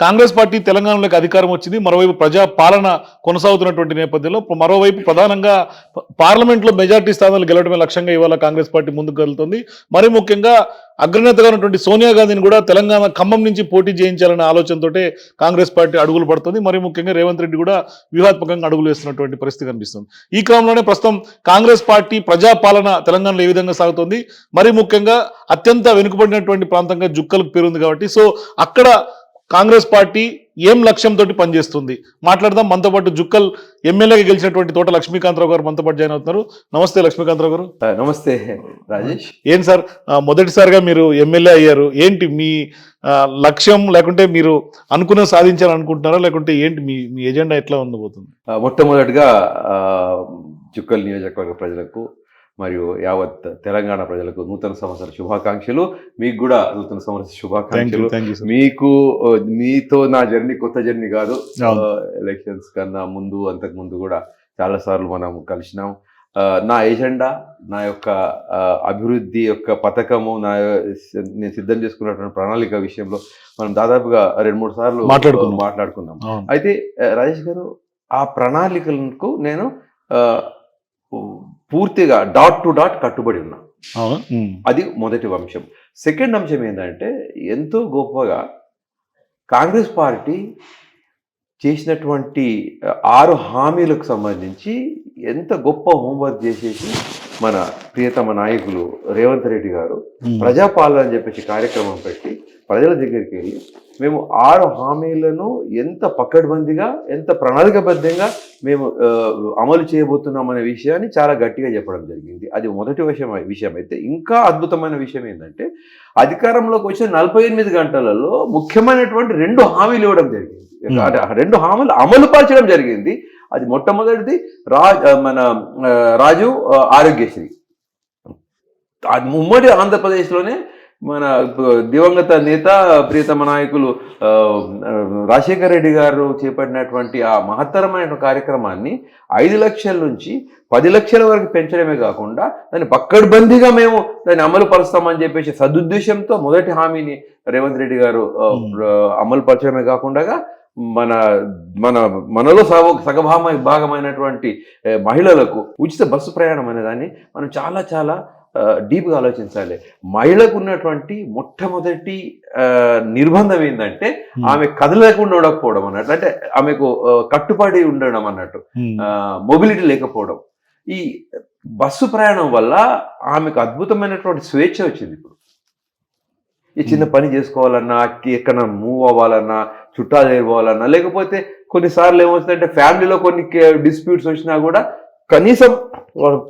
Congress party తెలంగాణలోకి అధికారం వచ్చింది మరోవైపు ప్రజా పాలన కొనసాగుతున్నటువంటి నేపథ్యంలో మరోవైపు ప్రధానంగా పార్లమెంట్లో మెజార్టీ స్థానాలు గెలవడమే లక్ష్యంగా ఇవాళ కాంగ్రెస్ పార్టీ ముందుకు వెళ్తుంది. మరి ముఖ్యంగా అగ్రనేతగా ఉన్నటువంటి సోనియా గాంధీని కూడా తెలంగాణ ఖమ్మం నుంచి పోటీ చేయించాలనే ఆలోచనతోటే కాంగ్రెస్ పార్టీ అడుగులు పడుతుంది. మరి ముఖ్యంగా రేవంత్ రెడ్డి కూడా వ్యూహాత్మకంగా అడుగులు వేస్తున్నటువంటి పరిస్థితి కనిపిస్తుంది. ఈ క్రమంలోనే ప్రస్తుతం కాంగ్రెస్ పార్టీ ప్రజాపాలన తెలంగాణలో ఏ విధంగా సాగుతోంది? మరి ముఖ్యంగా అత్యంత వెనుకబడినటువంటి ప్రాంతంగా జుక్కలకు పేరుంది కాబట్టి సో అక్కడ కాంగ్రెస్ పార్టీ ఏం లక్ష్యంతో పనిచేస్తుంది? మాట్లాడదాం. మనతో పాటు జుక్కల్ ఎమ్మెల్యేగా గెలిచినటువంటి తోట లక్ష్మీకాంతరావు గారు మనతో పాటు జాయిన్ అవుతున్నారు. నమస్తే లక్ష్మీకాంతరావు గారు. నమస్తే రాజేష్. ఏం సార్ మొదటిసారిగా మీరు ఎమ్మెల్యే అయ్యారు. ఏంటి మీ లక్ష్యం? లేకుంటే మీరు అనుకున్న సాధించాలని అనుకుంటున్నారా లేకుంటే ఏంటి మీ మీ ఎజెండా ఎట్లా ఉండబోతుంది మొట్టమొదటిగా ఆ, చుక్కల్ నియోజకవర్గ ప్రజలకు మరియు యావత్ తెలంగాణ ప్రజలకు నూతన సంవత్సర శుభాకాంక్షలు. మీకు కూడా నూతన సంవత్సర శుభాకాంక్షలు. మీకు మీతో నా జర్నీ కొత్త జర్నీ కాదు. ఎలక్షన్స్ కన్నా ముందు అంతకు ముందు కూడా చాలా సార్లు మనం కలిసినాం. నా ఎజెండా నా యొక్క అభివృద్ధి యొక్క పథకము నా నేను సిద్ధం చేసుకున్నటువంటి ప్రణాళిక విషయంలో మనం దాదాపుగా రెండు మూడు సార్లు మాట్లాడుకున్నాం. మాట్లాడుకున్నాం. అయితే రాజేష్ గారు ఆ ప్రణాళికలకు నేను పూర్తిగా డాట్ టు డాట్ కట్టుబడి ఉన్నా. అది మొదటి అంశం సెకండ్ అంశం ఏంటంటే ఎంతో గొప్పగా కాంగ్రెస్ పార్టీ చేసినటువంటి ఆరు హామీలకు సంబంధించి ఎంత గొప్ప హోంవర్క్ చేసేసి మన ప్రియతమ నాయకులు రేవంత్ రెడ్డి గారు. ప్రజాపాలన అని చెప్పేసి కార్యక్రమం పెట్టి ప్రజల దగ్గరికి వెళ్ళి మేము ఆరు హామీలను ఎంత పక్కడ్బందీగా ఎంత ప్రణాళికబద్ధంగా మేము అమలు చేయబోతున్నాం అనే విషయాన్ని చాలా గట్టిగా చెప్పడం జరిగింది. అది మొదటి విషయం విషయం అయితే. ఇంకా అద్భుతమైన విషయం ఏంటంటే అధికారంలోకి వచ్చిన నలభై ఎనిమిది గంటలలో ముఖ్యమైనటువంటి రెండు హామీలు ఇవ్వడం జరిగింది. రెండు హామీలు అమలు పరచడం జరిగింది. అది మొట్టమొదటిది రా ఆ, మన రాజు ఆరోగ్యశ్రీ. ఉమ్మడి ఆంధ్రప్రదేశ్లోనే మన దివంగత నేత ప్రియతమ నాయకులు రాజశేఖర రెడ్డి గారు చేపట్టినటువంటి ఆ మహత్తరమైన కార్యక్రమాన్ని ఐదు లక్షల నుంచి పది లక్షల వరకు పెంచడమే కాకుండా దాన్ని పక్కడ్బందీగా మేము దాన్ని అమలు పరుస్తామని చెప్పేసి సదుద్దేశంతో మొదటి హామీని రేవంత్ రెడ్డి గారు. అమలు పరచడమే కాకుండా మన మన మనలో సగ సగభామ భాగమైనటువంటి మహిళలకు ఉచిత బస్సు ప్రయాణం అనే దాన్ని మనం చాలా చాలా డీప్గా ఆలోచించాలి మహిళకు ఉన్నటువంటి మొట్టమొదటి ఆ, నిర్బంధం ఏంటంటే. ఆమె కదలకుండా ఉండకపోవడం అన్నట్టు అంటే ఆమెకు కట్టుబడి ఉండడం అన్నట్టు. మొబిలిటీ లేకపోవడం ఈ బస్సు ప్రయాణం వల్ల ఆమెకు అద్భుతమైనటువంటి స్వేచ్ఛ వచ్చింది ఇప్పుడు ఈ చిన్న. పని చేసుకోవాలన్నా ఎక్కడ మూవ్ అవ్వాలన్నా చుట్టాలు చేరుకోవాలన్నా లేకపోతే కొన్నిసార్లు ఏమవుతుందంటే ఫ్యామిలీలో కొన్ని డిస్ప్యూట్స్ వచ్చినా కూడా కనీసం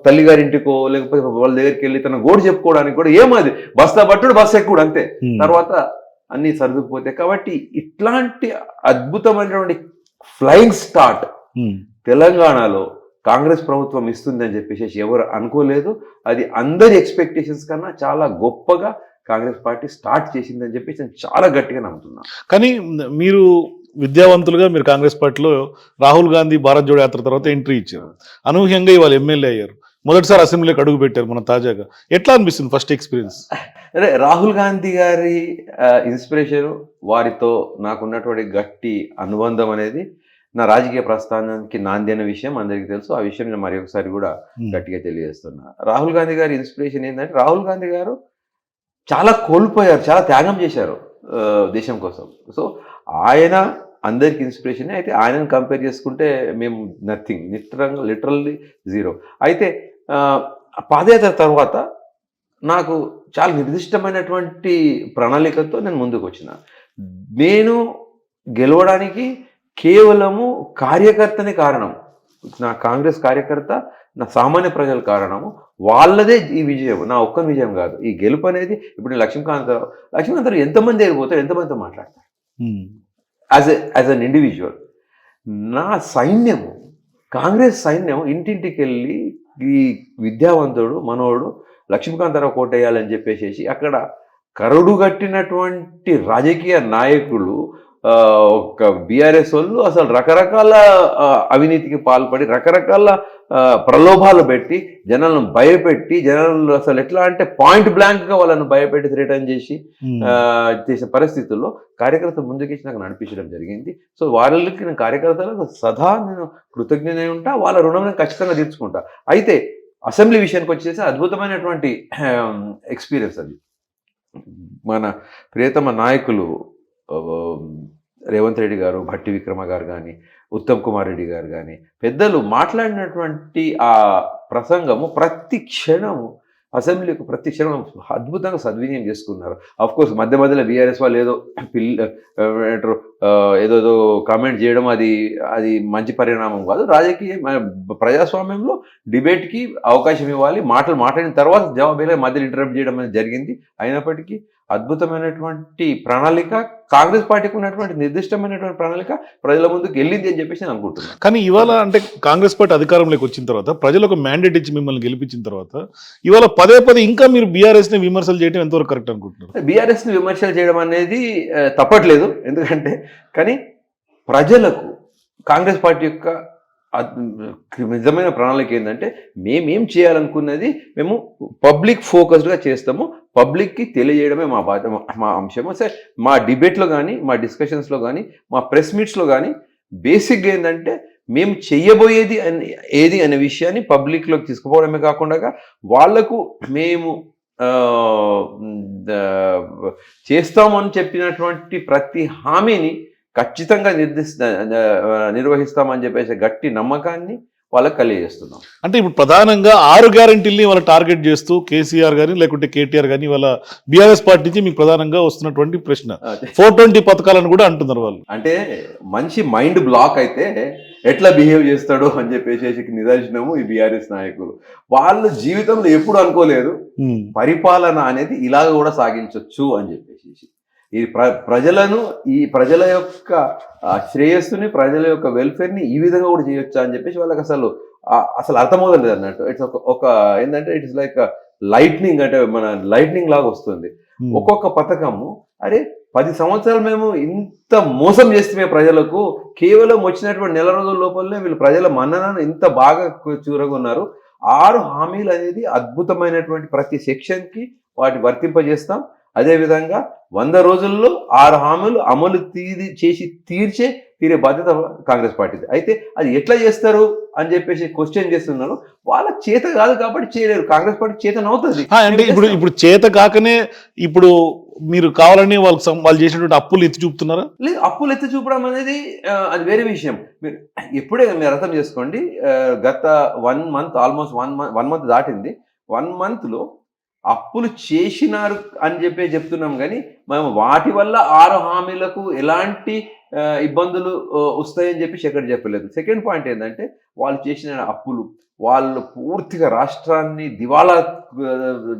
తల్లిగారింటికో లేకపోతే వాళ్ళ దగ్గరికి వెళ్ళి తన గోడు చెప్పుకోవడానికి కూడా ఏమది బస్తా పట్టుడు బస్ ఎక్కుడు అంతే. తర్వాత అన్ని సర్దుకుపోతాయి కాబట్టి ఇట్లాంటి అద్భుతమైనటువంటి ఫ్లయింగ్ స్టార్ట్. తెలంగాణలో కాంగ్రెస్ ప్రభుత్వం ఇస్తుందని చెప్పేసి ఎవరు అనుకోలేదు అది అందరి ఎక్స్పెక్టేషన్స్ కన్నా చాలా గొప్పగా కాంగ్రెస్ పార్టీ స్టార్ట్ చేసిందని చెప్పేసి నేను చాలా గట్టిగా నమ్ముతున్నాను కానీ మీరు విద్యావంతులుగా మీరు కాంగ్రెస్ పార్టీలో రాహుల్ గాంధీ భారత్ జోడో యాత్ర తర్వాత ఎంట్రీ ఇచ్చారు. అనూహ్యంగా ఇవాళ ఎమ్మెల్యే అయ్యారు. మొదటిసారి అసెంబ్లీకి అడుగు పెట్టారు మన తాజాగా. ఎట్లా అనిపిస్తుంది ఫస్ట్ ఎక్స్పీరియన్స్ అదే రాహుల్ గాంధీ గారి ఇన్స్పిరేషన్ వారితో నాకున్నటువంటి గట్టి అనుబంధం అనేది నా రాజకీయ ప్రస్థానానికి నాంది అనే విషయం అందరికీ తెలుసు. ఆ విషయం నేను మరి ఒకసారి కూడా గట్టిగా తెలియజేస్తున్నా. రాహుల్ గాంధీ గారి ఇన్స్పిరేషన్ ఏంటంటే రాహుల్ గాంధీ గారు చాలా కోల్పోయారు చాలా త్యాగం చేశారు దేశం కోసం. సో ఆయన అందరికి ఇన్స్పిరేషన్ అయితే ఆయనను కంపేర్ చేసుకుంటే మేము నథింగ్ లిటరంగా లిటరల్లీ జీరో అయితే పాదయాత్ర తర్వాత నాకు చాలా నిర్దిష్టమైనటువంటి ప్రణాళికతో నేను ముందుకు వచ్చిన. నేను గెలవడానికి కేవలము కార్యకర్తనే కారణం నా కాంగ్రెస్ కార్యకర్త నా సామాన్య ప్రజల కారణము వాళ్ళదే ఈ విజయం నా ఒక్క విజయం కాదు. ఈ గెలుపు అనేది ఇప్పుడు లక్ష్మీకాంతరావు లక్ష్మీకాంతరావు ఎంతమంది వెళ్ళిపోతారు ఎంతమందితో మాట్లాడతారు? యాజ్ యాజ్ అన్ ఇండివిజువల్ నా సైన్యము కాంగ్రెస్ సైన్యం ఇంటింటికి వెళ్ళి ఈ విద్యావంతుడు మనోడు లక్ష్మీకాంతరావు కోటేయాలని చెప్పేసి అక్కడ కరుడు కట్టినటువంటి రాజకీయ నాయకులు ఒక బీఆర్ఎస్ వాళ్ళు అసలు రకరకాల అవినీతికి పాల్పడి రకరకాల ప్రలోభాలు పెట్టి జనాలను భయపెట్టి జనాలను అసలు ఎట్లా అంటే పాయింట్ బ్లాంక్గా వాళ్ళని భయపెట్టి రిటర్న్ చేసి చేసే పరిస్థితుల్లో కార్యకర్త ముందుకేసి నాకు నడిపించడం జరిగింది. సో వాళ్ళకి నేను కార్యకర్తలకు సదా నేను కృతజ్ఞత ఉంటా వాళ్ళ రుణం నేను ఖచ్చితంగా తీర్చుకుంటా. అయితే అసెంబ్లీ విషయానికి వచ్చేసి అద్భుతమైనటువంటి ఎక్స్పీరియన్స్ అది. మన ప్రియతమ నాయకులు రేవంత్ రెడ్డి గారు భట్టి విక్రమ గారు కానీ ఉత్తమ్ కుమార్ రెడ్డి గారు కానీ పెద్దలు మాట్లాడినటువంటి ఆ ప్రసంగము ప్రతి క్షణము అసెంబ్లీకి ప్రతి క్షణం అద్భుతంగా సద్వినియోగం చేసుకున్నారు. అఫ్ కోర్స్ మధ్య మధ్యలో బీఆర్ఎస్ వాళ్ళు ఏదో పిల్ల ఏదోదో కామెంట్ చేయడం అది అది మంచి పరిణామం కాదు. రాజకీయ ప్రజాస్వామ్యంలో డిబేట్కి అవకాశం ఇవ్వాలి. మాటలు మాట్లాడిన తర్వాత జవాబేలా మధ్యలో ఇంటరప్ట్ చేయడం అనేది జరిగింది. అయినప్పటికీ అద్భుతమైనటువంటి ప్రణాళిక కాంగ్రెస్ పార్టీకి ఉన్నటువంటి నిర్దిష్టమైనటువంటి ప్రణాళిక ప్రజల ముందుకు వెళ్ళింది అని చెప్పేసి నేను అనుకుంటున్నాను కానీ ఇవాళ అంటే కాంగ్రెస్ పార్టీ అధికారంలోకి వచ్చిన తర్వాత ప్రజలకు మ్యాండేట్ ఇచ్చి మిమ్మల్ని గెలిపించిన తర్వాత ఇవాళ పదే పదే ఇంకా మీరు బీఆర్ఎస్ని విమర్శలు చేయడం ఎంతవరకు కరెక్ట్ అనుకుంటున్నారు? బీఆర్ఎస్ని విమర్శలు చేయడం అనేది తప్పట్లేదు. ఎందుకంటే కానీ ప్రజలకు కాంగ్రెస్ పార్టీ యొక్క నిజమైన ప్రణాళిక ఏంటంటే మేమేం చేయాలనుకున్నది మేము పబ్లిక్ ఫోకస్డ్గా చేస్తాము. పబ్లిక్కి తెలియజేయడమే మా బాధ్య మా- అంశము. సరే మా డిబేట్లో కానీ మా డిస్కషన్స్లో కానీ మా ప్రెస్ మీట్స్లో కానీ బేసిక్గా ఏంటంటే మేము చెయ్యబోయేది అని ఏది అనే విషయాన్ని పబ్లిక్లోకి తీసుకుపోవడమే కాకుండా వాళ్ళకు మేము చేస్తామని చెప్పినటువంటి ప్రతి హామీని ఖచ్చితంగా నిర్దిష్ట నిర్వహిస్తామని చెప్పేసి గట్టి నమ్మకాన్ని వాళ్ళకి కలిగజేస్తున్నాం. అంటే ఇప్పుడు ప్రధానంగా ఆరు గ్యారంటీల్ని వాళ్ళ టార్గెట్ చేస్తూ కేసీఆర్ గాని లేకుంటే కేటీఆర్ గాని వాళ్ళ బీఆర్ఎస్ పార్టీ నుంచి మీకు ప్రధానంగా వస్తున్నటువంటి ప్రశ్న. ఫోర్ ట్వంటీ పథకాలను కూడా అంటున్నారు వాళ్ళు. అంటే మనిషి మైండ్ బ్లాక్ అయితే ఎట్లా బిహేవ్ చేస్తాడో అని చెప్పేసి నిదర్శనము ఈ బీఆర్ఎస్ నాయకులు. వాళ్ళు జీవితంలో ఎప్పుడు అనుకోలేదు. పరిపాలన అనేది ఇలాగ కూడా సాగించవచ్చు అని చెప్పేసి. ఈ ప్ర ప్రజలను ఈ ప్రజల యొక్క శ్రేయస్సుని ప్రజల యొక్క వెల్ఫేర్ని ఈ విధంగా కూడా చేయొచ్చా అని చెప్పేసి వాళ్ళకి అసలు అసలు అర్థమవుతుంది అన్నట్టు. ఇట్స్ ఒక ఒక ఏంటంటే ఇట్స్ లైక్ లైట్నింగ్ అంటే మన లైట్నింగ్ లాగా వస్తుంది. ఉమ్. ఒక్కొక్క పథకము అరే పది సంవత్సరాలు మేము ఇంత మోసం చేస్తే ప్రజలకు కేవలం వచ్చినటువంటి నెల రోజుల లోపలనే వీళ్ళు ప్రజల మన్ననను ఇంత బాగా చూరగొన్నారు ఆరు హామీలు అనేది అద్భుతమైనటువంటి ప్రతి సెక్షన్కి వాటి వర్తింపజేస్తాం. అదేవిధంగా వంద రోజుల్లో ఆరు హామీలు అమలు తీరి చేసి తీర్చే తీరే బాధ్యత కాంగ్రెస్ పార్టీది. అయితే అది ఎట్లా చేస్తారు అని చెప్పేసి క్వశ్చన్ చేస్తున్నారు. వాళ్ళ చేత కాదు కాబట్టి చేయలేరు. కాంగ్రెస్ పార్టీ చేత అవుతుంది అంటే ఇప్పుడు ఇప్పుడు చేత కాకనే ఇప్పుడు మీరు కావాలని వాళ్ళకి వాళ్ళు చేసినటువంటి అప్పులు ఎత్తి చూపుతున్నారా? లేదు అప్పులు ఎత్తి చూపడం అనేది అది వేరే విషయం. మీరు ఎప్పుడే మీరు అర్థం చేసుకోండి గత one month almost one month one month దాటింది. వన్ మంత్లో అప్పులు చేసినారు అని చెప్పి చెప్తున్నాం కానీ మేము వాటి వల్ల ఆరు హామీలకు ఎలాంటి ఇబ్బందులు వస్తాయని చెప్పి ఎక్కడ చెప్పలేదు. సెకండ్ పాయింట్ ఏంటంటే వాళ్ళు చేసిన అప్పులు వాళ్ళు పూర్తిగా రాష్ట్రాన్ని దివాళా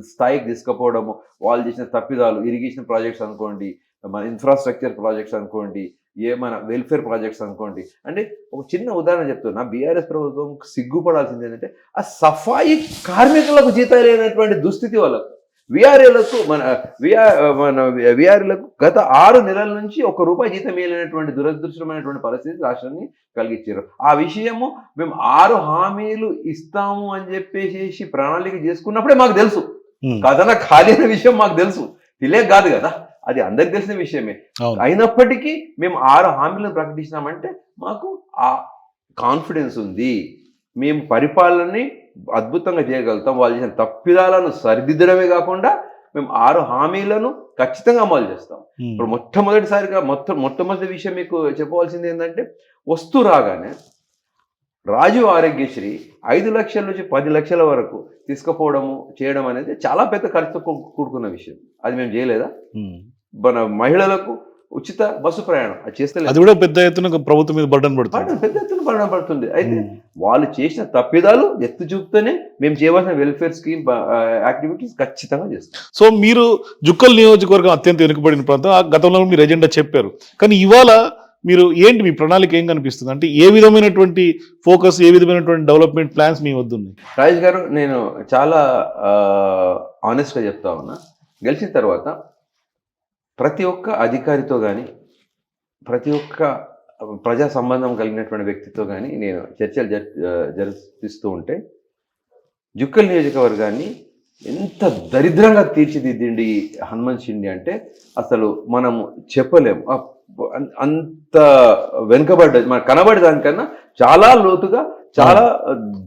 స్థాయికి తీసుకుపోవడము వాళ్ళు చేసిన తప్పిదాలు ఇరిగేషన్ ప్రాజెక్ట్స్ అనుకోండి మన ఇన్ఫ్రాస్ట్రక్చర్ ప్రాజెక్ట్స్ అనుకోండి ఏమైనా వెల్ఫేర్ ప్రాజెక్ట్స్ అనుకోండి. అంటే ఒక చిన్న ఉదాహరణ చెప్తున్నా. బీఆర్ఎస్ ప్రభుత్వం సిగ్గుపడాల్సింది ఏంటంటే ఆ సఫాయి కార్మికులకు జీతాలు లేనటువంటి దుస్థితి వాళ్ళకు. విఆర్ఏలకు మన విఆర్ మన విఆర్ఏలకు గత ఆరు నెలల నుంచి ఒక రూపాయి జీతం వేయలేనటువంటి దురదృష్టమైనటువంటి పరిస్థితి రాష్ట్రాన్ని కలిగించారు ఆ విషయము మేము ఆరు హామీలు ఇస్తాము అని చెప్పేసి ప్రణాళిక చేసుకున్నప్పుడే మాకు తెలుసు. కథన ఖాళీ విషయం మాకు తెలుసు. తెలియక కాదు కదా. అది అందరికి తెలిసిన విషయమే. అయినప్పటికీ మేము ఆరు హామీలను ప్రకటించినామంటే మాకు ఆ కాన్ఫిడెన్స్ ఉంది. మేము పరిపాలనని అద్భుతంగా చేయగలుగుతాం. వాళ్ళు చేసిన తప్పిదాలను సరిదిద్దడమే కాకుండా మేము ఆరు హామీలను ఖచ్చితంగా అమలు చేస్తాం. ఇప్పుడు మొట్టమొదటిసారిగా మొత్తం మొట్టమొదటి విషయం మీకు చెప్పవలసింది ఏంటంటే వస్తూ రాగానే రాజు ఆరోగ్యశ్రీ ఐదు లక్షల నుంచి పది లక్షల వరకు తీసుకుపోవడము చేయడం అనేది చాలా పెద్ద ఖర్చుతో కూడుకున్న విషయం. అది మేము చేయలేదా. మన మహిళలకు ఉచిత బస్సు ప్రయాణం. అది చేస్తే అది కూడా పెద్ద ఎత్తున ప్రభుత్వం మీద బర్డన్ పడుతుంది. పెద్ద ఎత్తున పరిణామం పడుతుంది. అయితే. వాళ్ళు చేసిన తప్పిదాలు ఎత్తు చూపుతూనే మేము చేయవలసిన వెల్ఫేర్ స్కీమ్ యాక్టివిటీస్ ఖచ్చితంగా చేస్తాం. సో మీరు జుక్కల్ నియోజకవర్గం అత్యంత వెనుకబడిన ప్రాంతం. ఆ గతంలో మీరు ఎజెండా చెప్పారు. కానీ ఇవాళ మీరు ఏంటి మీ ప్రణాళిక ఏం కనిపిస్తుంది? అంటే ఏ విధమైనటువంటి ఫోకస్ ఏ విధమైనటువంటి డెవలప్మెంట్ ప్లాన్స్ మీ వద్ద ఉన్నాయి? రాజేష్ గారు నేను చాలా ఆనెస్ట్గా చెప్తా ఉన్నా. గెలిచిన తర్వాత ప్రతి ఒక్క అధికారితో కానీ ప్రతి ఒక్క ప్రజా సంబంధం కలిగినటువంటి వ్యక్తితో కానీ నేను చర్చలు జరిపిస్తూ ఉంటే జుక్కల్ నియోజకవర్గాన్ని ఎంత దరిద్రంగా తీర్చిదిద్దిండి షిండే అంటే అసలు మనం చెప్పలేం ఆ, అన్- అంత వెనుకబడ్డది మనకు కనబడే దానికన్నా చాలా లోతుగా చాలా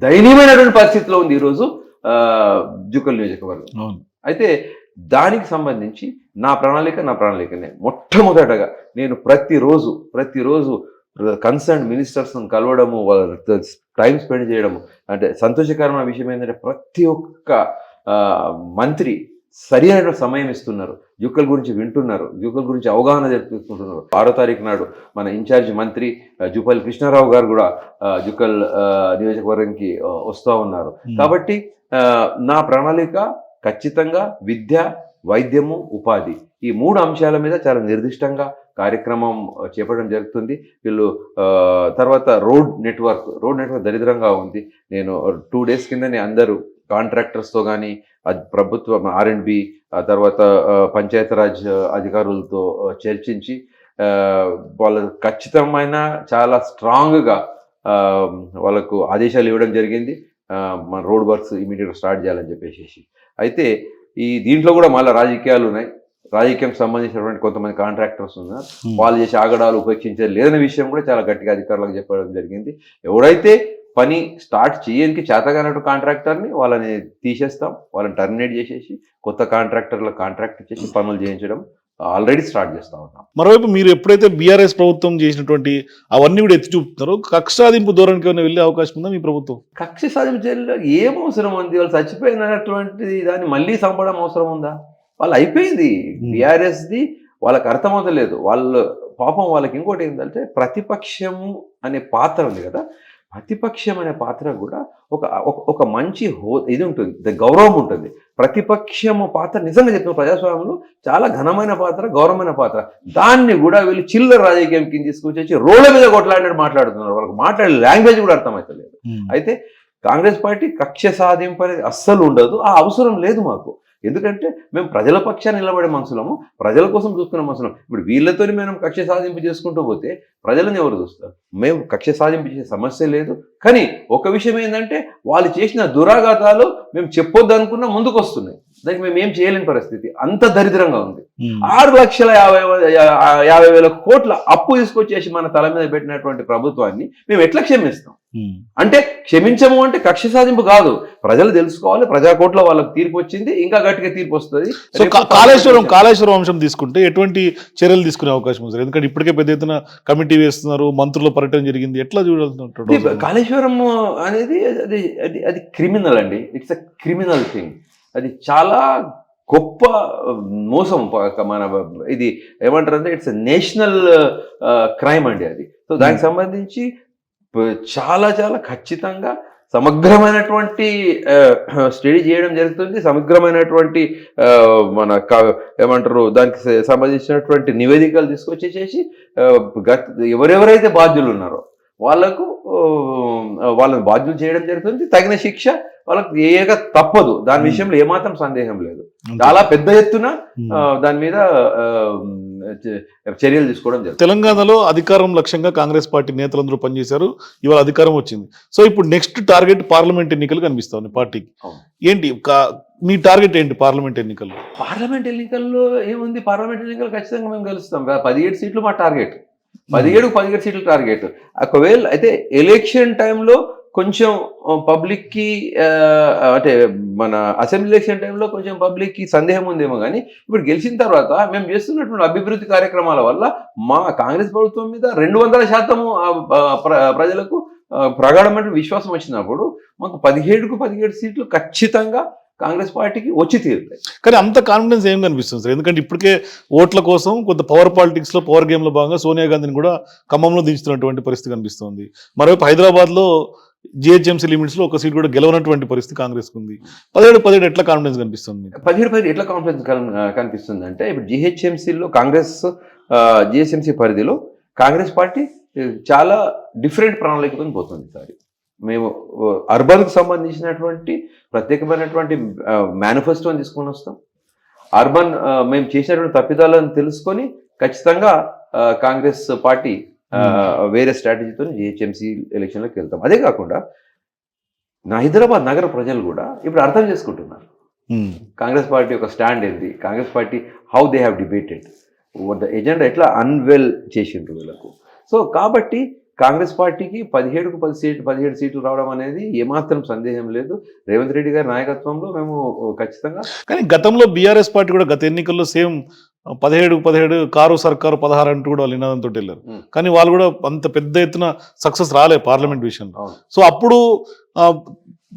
దయనీయమైనటువంటి పరిస్థితిలో ఉంది ఈరోజు జుక్కల్ నియోజకవర్గం. అయితే దానికి సంబంధించి నా ప్రణాళిక నా ప్రణాళికనే. మొట్టమొదటగా నేను ప్రతిరోజు ప్రతిరోజు కన్సర్న్ మినిస్టర్స్ కలవడము వాళ్ళ టైం స్పెండ్ చేయడము. అంటే సంతోషకరమైన విషయం ఏంటంటే ప్రతి ఒక్క ఆ, మంత్రి సరి అయిన సమయం ఇస్తున్నారు. జుక్కల గురించి వింటున్నారు. జుక్కల గురించి అవగాహన తెలుసుకుంటున్నారు ఆరో తారీఖు నాడు మన ఇన్ఛార్జ్ మంత్రి ఆ, జుపల్లి కృష్ణారావు గారు కూడా ఆ, నియోజకవర్గంకి వస్తూ ఉన్నారు. కాబట్టి నా ప్రణాళిక ఖచ్చితంగా విద్య వైద్యము ఉపాధి. ఈ మూడు అంశాల మీద చాలా నిర్దిష్టంగా కార్యక్రమం చేపట్టడం జరుగుతుంది. వీళ్ళు తర్వాత రోడ్ నెట్వర్క్ రోడ్ నెట్వర్క్ దరిద్రంగా ఉంది. నేను టూ డేస్ కిందనే అందరూ కాంట్రాక్టర్స్తో కానీ ప్రభుత్వం ఆర్ అండ్ బి తర్వాత పంచాయతీరాజ్ అధికారులతో చర్చించి వాళ్ళ ఖచ్చితమైన చాలా స్ట్రాంగ్గా వాళ్ళకు ఆదేశాలు ఇవ్వడం జరిగింది. మన రోడ్ వర్క్స్ ఇమీడియట్గా స్టార్ట్ చేయాలని చెప్పేసి అయితే ఈ దీంట్లో కూడా మళ్ళీ రాజకీయాలు ఉన్నాయి. రాజకీయం సంబంధించినటువంటి కొంతమంది కాంట్రాక్టర్స్ ఉన్నారు. వాళ్ళు చేసే ఆగడాలు ఉపేక్షించారు లేదనే విషయం కూడా చాలా గట్టిగా అధికారులకు చెప్పడం జరిగింది. ఎవరైతే పని స్టార్ట్ చేయడానికి చేతగానట్టు కాంట్రాక్టర్ని వాళ్ళని తీసేస్తాం. వాళ్ళని టర్మినేట్ చేసేసి కొత్త కాంట్రాక్టర్ల కాంట్రాక్ట్ చేసి పనులు చేయించడం ఆల్రెడీ స్టార్ట్ చేస్తా ఉన్నాం. మరోవైపు మీరు ఎప్పుడైతే బీఆర్ఎస్ ప్రభుత్వం చేసినటువంటి అవన్నీ కూడా ఎత్తి చూపుతున్నారో కక్షాదింపు ధోరణికి ఏమైనా వెళ్ళే అవకాశం ఉందా మీ ప్రభుత్వం? కక్ష సాధింపు చర్యలు ఏం అవసరం ఉంది? వాళ్ళు చచ్చిపోయినటువంటి దాన్ని మళ్ళీ చంపడం అవసరం ఉందా? వాళ్ళు అయిపోయింది. బీఆర్ఎస్ది వాళ్ళకి అర్థమవుతలేదు వాళ్ళు పాపం వాళ్ళకి ఇంకోటి ఏంటంటే ప్రతిపక్షము అనే పాత్ర ఉంది కదా. ప్రతిపక్షం అనే పాత్ర కూడా ఒక ఒక- మంచి హో ఇది ఉంటుంది ద- గౌరవం ఉంటుంది. ప్రతిపక్షము పాత్ర నిజంగా చెప్పిన ప్రజాస్వామ్యంలో చాలా ఘనమైన పాత్ర గౌరవమైన పాత్ర. దాన్ని కూడా వీళ్ళు చిల్లర రాజకీయం కింద తీసుకొచ్చి రోడ్ల మీద కొట్లాడినట్టు మాట్లాడుతున్నారు. వాళ్ళకి మాట్లాడే లాంగ్వేజ్ కూడా అర్థమవుతలేదు అయితే కాంగ్రెస్ పార్టీ కక్ష సాధింపు అనేది అస్సలు ఉండదు. ఆ అవసరం లేదు మాకు. ఎందుకంటే మేము ప్రజల పక్షాన్ని నిలబడే మనుషులము ప్రజల కోసం చూసుకునే మనుషులం ఇప్పుడు వీళ్ళతో మేము కక్ష సాధింపు చేసుకుంటూ పోతే ప్రజలను ఎవరు చూస్తారు? మేము కక్ష సాధింపు చేసే సమస్య లేదు. కానీ ఒక విషయం ఏంటంటే వాళ్ళు చేసిన దురాఘాతాలు మేము చెప్పొద్దు అనుకున్నా ముందుకు వస్తున్నాయి దానికి మేము ఏం చేయలేని పరిస్థితి. అంత దరిద్రంగా ఉంది. ఆరు లక్షల యాభై యాభై వేల కోట్ల అప్పు తీసుకొచ్చేసి మన తల మీద పెట్టినటువంటి ప్రభుత్వాన్ని మేము ఎట్లా క్షమిస్తాం? అంటే క్షమించము అంటే కక్ష సాధింపు కాదు. ప్రజలు తెలుసుకోవాలి ప్రజాకోట్లో వాళ్ళకి తీర్పు వచ్చింది ఇంకా గట్టిగా తీర్పు వస్తుంది. సో కాళేశ్వరం కాళేశ్వరం అంశం తీసుకుంటే ఎటువంటి చర్యలు తీసుకునే అవకాశం ఉంది ఎందుకంటే ఇప్పటికే పెద్ద ఎత్తున కమిటీ వేస్తున్నారు మంత్రుల పర్యటన జరిగింది. ఎట్లా చూడాలి కాళేశ్వరం అనేది అది అది అది క్రిమినల్ అండి. ఇట్స్ అ క్రిమినల్ థింగ్ అది చాలా గొప్ప మోసం మన ఇది ఏమంటారు అంటే ఇట్స్ నేషనల్ క్రైమ్ అండి అది. సో దానికి సంబంధించి చాలా చాలా ఖచ్చితంగా సమగ్రమైనటువంటి స్టడీ చేయడం జరుగుతుంది. సమగ్రమైనటువంటి మన ఏమంటారు దానికి సంబంధించినటువంటి నివేదికలు తీసుకొచ్చేసేసి ఆ, గత ఎవరెవరైతే బాధ్యులు ఉన్నారో వాళ్ళకు ఆ, వాళ్ళని బాధ్యులు చేయడం జరుగుతుంది. తగిన శిక్ష వాళ్ళకు ఏక తప్పదు. దాని విషయంలో ఏమాత్రం సందేహం లేదు. చాలా పెద్ద ఎత్తున దాని మీద చర్యలు తీసుకోవడం జరుగుతుంది. తెలంగాణలో అధికారం లక్ష్యంగా కాంగ్రెస్ పార్టీ నేతలందరూ పనిచేశారు ఇవాళ అధికారం వచ్చింది. సో ఇప్పుడు నెక్స్ట్ టార్గెట్ పార్లమెంట్ ఎన్నికలు కనిపిస్తుంది పార్టీకి. ఏంటి మీ టార్గెట్ ఏంటి పార్లమెంట్ ఎన్నికల్లో? పార్లమెంట్ ఎన్నికల్లో ఏముంది? పార్లమెంట్ ఎన్నికలు ఖచ్చితంగా మేము గెలుస్తాం. పదిహేడు సీట్లు మా టార్గెట్. పదిహేడు పదిహేడు సీట్లు టార్గెట్. ఒకవేళ అయితే ఎలక్షన్ టైంలో కొంచెం పబ్లిక్కి అంటే మన అసెంబ్లీ ఎలక్షన్ టైంలో కొంచెం పబ్లిక్కి సందేహం ఉందేమో కానీ ఇప్పుడు గెలిచిన తర్వాత మేము చేస్తున్నటువంటి అభివృద్ధి కార్యక్రమాల వల్ల మా కాంగ్రెస్ ప్రభుత్వం మీద రెండు వందల శాతము ప్ర- ప్రజలకు ప్రగాఢమైన విశ్వాసం వచ్చినప్పుడు మాకు పదిహేడుకు పదిహేడు సీట్లు ఖచ్చితంగా కాంగ్రెస్ పార్టీకి వచ్చి తీరుతాయి. కానీ అంత కాన్ఫిడెన్స్ ఏం కనిపిస్తుంది సార్? ఎందుకంటే ఇప్పటికే ఓట్ల కోసం కొంత పవర్ పాలిటిక్స్లో పవర్ గేమ్లో భాగంగా సోనియా గాంధీని కూడా ఖమ్మంలో దించుతున్నటువంటి పరిస్థితి కనిపిస్తుంది. మరోవైపు హైదరాబాద్లో జిహెచ్ఎంసీ లిమిట్స్లో ఒక సీట్ కూడా గెలవనటువంటి పరిస్థితి కాంగ్రెస్ ఉంది పదిహేడు పదిహేడు ఎట్లా కాన్ఫిడెన్స్ కనిపిస్తుంది పదిహేడు పదిహేడు ఎట్లా కాన్ఫిడెన్స్ కనిపిస్తుంది అంటే ఇప్పుడు జిహెచ్ఎంసీలో కాంగ్రెస్ జిహెచ్ఎంసీ పరిధిలో కాంగ్రెస్ పార్టీ చాలా డిఫరెంట్ ప్రణాళికతో పోతుంది ఈసారి. మేము అర్బన్కి సంబంధించినటువంటి ప్రత్యేకమైనటువంటి మేనిఫెస్టోని తీసుకొని వస్తాం. అర్బన్ మేము చేసినటువంటి తప్పిదాలను తెలుసుకొని ఖచ్చితంగా కాంగ్రెస్ పార్టీ వేరే స్ట్రాటజీతో జిహెచ్ఎంసీ ఎలక్షన్లోకి వెళ్తాం. అదే కాకుండా నా హైదరాబాద్ నగర ప్రజలు కూడా ఇప్పుడు అర్థం చేసుకుంటున్నారు. కాంగ్రెస్ పార్టీ యొక్క స్టాండ్ ఏంది? Congress party how they have debated the agenda ఎట్లా అన్వెల్ చేసిండ్రు వీళ్ళకు? సో కాబట్టి కాంగ్రెస్ పార్టీకి పదిహేడుకు పది సీట్లు పదిహేడు సీట్లు రావడం అనేది ఏమాత్రం సందేహం లేదు. రేవంత్ రెడ్డి గారి నాయకత్వంలో మేము ఖచ్చితంగా కానీ గతంలో బీఆర్ఎస్ పార్టీ కూడా గత ఎన్నికల్లో సేమ్ పదిహేడు పదిహేడు కారు సర్కారు పదహారు అంటూ కూడా వాళ్ళు నినాదంతో వెళ్ళారు. కానీ వాళ్ళు కూడా అంత పెద్ద ఎత్తున సక్సెస్ రాలే పార్లమెంట్ విషయంలో. సో అప్పుడు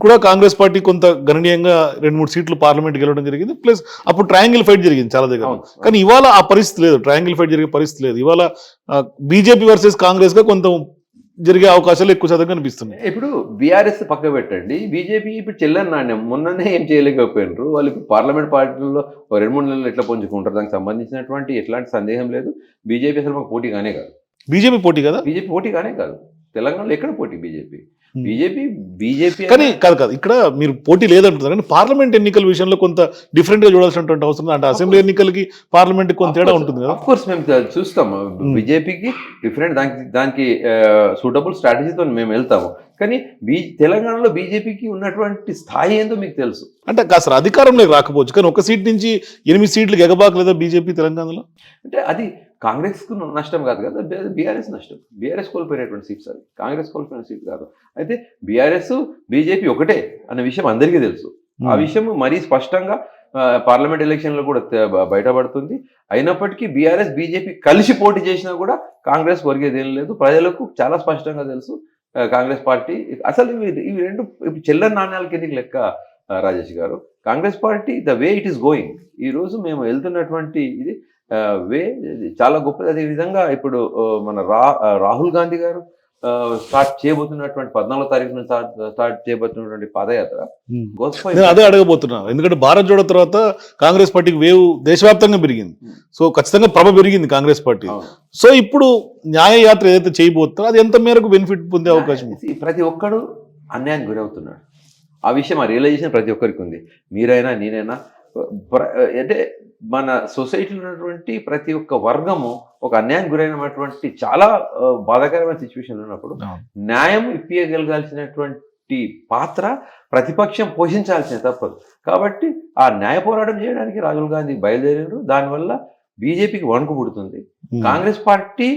కూడా కాంగ్రెస్ పార్టీ కొంత గణనీయంగా రెండు మూడు సీట్లు పార్లమెంట్ గెలవడం జరిగింది. ప్లస్ అప్పుడు ట్రయాంగిల్ ఫైట్ జరిగింది చాలా దగ్గర. కానీ ఇవాళ ఆ పరిస్థితి లేదు. ట్రయాంగిల్ ఫైట్ జరిగే పరిస్థితి లేదు. ఇవాళ బీజేపీ వర్సెస్ కాంగ్రెస్గా కొంత జరిగే అవకాశాలు ఎక్కువ శాతం కనిపిస్తున్నాయి. ఇప్పుడు బీఆర్ఎస్ పక్క పెట్టండి. బీజేపీ ఇప్పుడు చెల్లని నాణ్యం. మొన్ననే ఏం చేయలేకపోయినారు. వాళ్ళు పార్లమెంట్ పార్టీలో రెండు మూడు నెలలు ఎట్లా పుంజుకుంటారు? దానికి సంబంధించినటువంటి ఎట్లాంటి సందేహం లేదు. బీజేపీ అసలు మాకు పోటీ కానే కాదు. బీజేపీ పోటీ కదా? బీజేపీ పోటీ కానే కాదు. తెలంగాణలో ఎక్కడ పోటీ బీజేపీ. బీజేపీ బీజేపీ కానీ కాదు కాదు. ఇక్కడ మీరు పోటీ లేదంటున్నారు కానీ పార్లమెంట్ ఎన్నికల విషయంలో కొంత డిఫరెంట్గా చూడాల్సినటువంటి అవసరం. అంటే అసెంబ్లీ ఎన్నికలకి పార్లమెంట్ కొంత తేడా ఉంటుంది కదా? కోర్స్ మేము చూస్తాం బీజేపీకి డిఫరెంట్ దానికి దానికి సూటబుల్ స్ట్రాటజీతో మేము వెళ్తాము. కానీ బీ తెలంగాణలో బీజేపీకి ఉన్నటువంటి స్థాయి ఏందో మీకు తెలుసు. అంటే కాస్త అధికారంలోకి రాకపోవచ్చు. కానీ ఒక సీట్ నుంచి ఎనిమిది సీట్లు ఎగబాకలేదా బీజేపీ తెలంగాణలో? అంటే అది కాంగ్రెస్కు నష్టం కాదు కదా బీఆర్ఎస్ నష్టం. బీఆర్ఎస్ కోల్పోయినటువంటి సీట్స్ అది కాంగ్రెస్ కోల్పోయిన సీట్ కాదు. అయితే బీఆర్ఎస్ బీజేపీ ఒకటే అనే విషయం అందరికీ తెలుసు. ఆ విషయం మరీ స్పష్టంగా పార్లమెంట్ ఎలక్షన్లో కూడా బయటపడుతుంది. అయినప్పటికీ బీఆర్ఎస్ బీజేపీ కలిసి పోటీ చేసినా కూడా కాంగ్రెస్ ఒరిగేది ఏం లేదు. ప్రజలకు చాలా స్పష్టంగా తెలుసు కాంగ్రెస్ పార్టీ. అసలు ఇవి ఇవి రెండు చెల్లెని నాణ్యాల కిందకి లెక్క Rajesh garu? Congress party the way it is going. ఈ రోజు మేము వెళ్తున్నటువంటి ఇది వే చాలా గొప్పది. అదే విధంగా ఇప్పుడు మన రా రాహుల్ గాంధీ గారు స్టార్ట్ చేయబోతున్నటువంటి పద్నాలుగో తారీఖు నుంచి స్టార్ట్ చేయబోతున్నటువంటి పాదయాత్ర నేను అదే అడగబోతున్నా ఎందుకంటే భారత్ జోడో తర్వాత కాంగ్రెస్ పార్టీకి వేవ్ దేశవ్యాప్తంగా పెరిగింది. సో ఖచ్చితంగా ప్రభ పెరిగింది కాంగ్రెస్ పార్టీ. సో ఇప్పుడు న్యాయ యాత్ర ఏదైతే చేయబోతుందో అది ఎంత మేరకు బెనిఫిట్ పొందే అవకాశం ప్రతి ఒక్కడు అన్యాయానికి గురవుతున్నాడు. ఆ విషయం ఆ రియలైజేషన్ ప్రతి ఒక్కరికి ఉంది. మీరైనా నేనైనా అంటే మన సొసైటీలో ఉన్నటువంటి ప్రతి ఒక్క వర్గము ఒక అన్యాయం గురైనటువంటి చాలా బాధాకరమైన సిచ్యువేషన్ ఉన్నప్పుడు. న్యాయం ఇప్పియగలగాల్సినటువంటి పాత్ర ప్రతిపక్షం పోషించాల్సిన తప్పదు కాబట్టి ఆ న్యాయ పోరాటం చేయడానికి రాహుల్ గాంధీ బయలుదేరారు దానివల్ల బీజేపీకి వణుకు పుడుతుంది. కాంగ్రెస్ పార్టీ